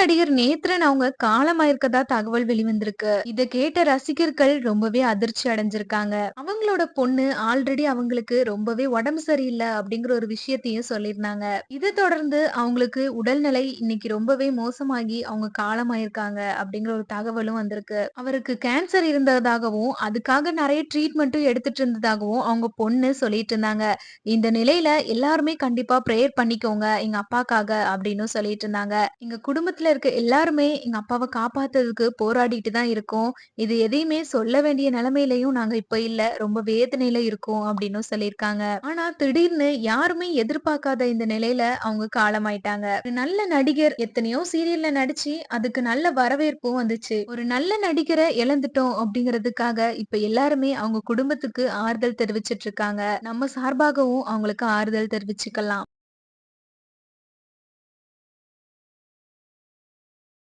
நடிகர் நேத்ரன் அவங்க காலமாயிருக்கதா தகவல் வெளிவந்திருக்கு. இதை கேட்ட ரசிகர்கள் ரொம்பவே அதிர்ச்சி அடைஞ்சிருக்காங்க. அவங்களோட பொண்ணு ஆல்ரெடி அவங்களுக்கு ரொம்பவே உடம்பு சரியில்லை அப்படிங்கிற ஒரு விஷயத்தையும் சொல்லியிருந்தாங்க. இதை தொடர்ந்து அவங்களுக்கு உடல்நிலை இன்னைக்கு ரொம்பவே மோசமாகி அவங்க காலமாயிருக்காங்க அப்படிங்கிற ஒரு தகவலும் வந்திருக்கு. அவருக்கு கேன்சர் இருந்ததாகவும், அதுக்காக நிறைய ட்ரீட்மெண்ட்டும் எடுத்துட்டு இருந்ததாகவும் அவங்க பொண்ணு சொல்லிட்டு இருந்தாங்க. இந்த நிலையில எல்லாருமே கண்டிப்பா பிரேயர் பண்ணிக்கோங்க எங்க அப்பாக்காக அப்படின்னு சொல்லிட்டு இருந்தாங்க. எங்க குடும்பத்துல இருக்க எல்லாருமே எங்க அப்பாவை காப்பாத்துறதுக்கு போராடிட்டு தான் இருக்கோம். இது எதையுமே சொல்ல வேண்டிய நிலைமையிலையும் நாங்க இப்ப இல்ல. ரொம்ப வேதனையில இருக்கோம் அப்படின்னு சொல்லியிருக்காங்க. ஆனா திடீர்னு யாருமே எதிர்பார்க்காத இந்த நிலையில அவங்க காலமாயிட்டாங்க. ஒரு நல்ல நடிகர் எத்தனையோ சீரியல்ல நடிச்சு அதுக்கு நல்ல வரவேற்பும் வந்துச்சு. ஒரு நல்ல நடிகரை இழந்துட்டோம் அப்படிங்கிறதுக்காக இப்ப எல்லாருமே அவங்க குடும்பத்துக்கு ஆறுதல் தெரிவிச்சிட்டு இருக்காங்க. நம்ம சார்பாகவும் அவங்களுக்கு ஆறுதல் தெரிவிச்சுக்கலாம்.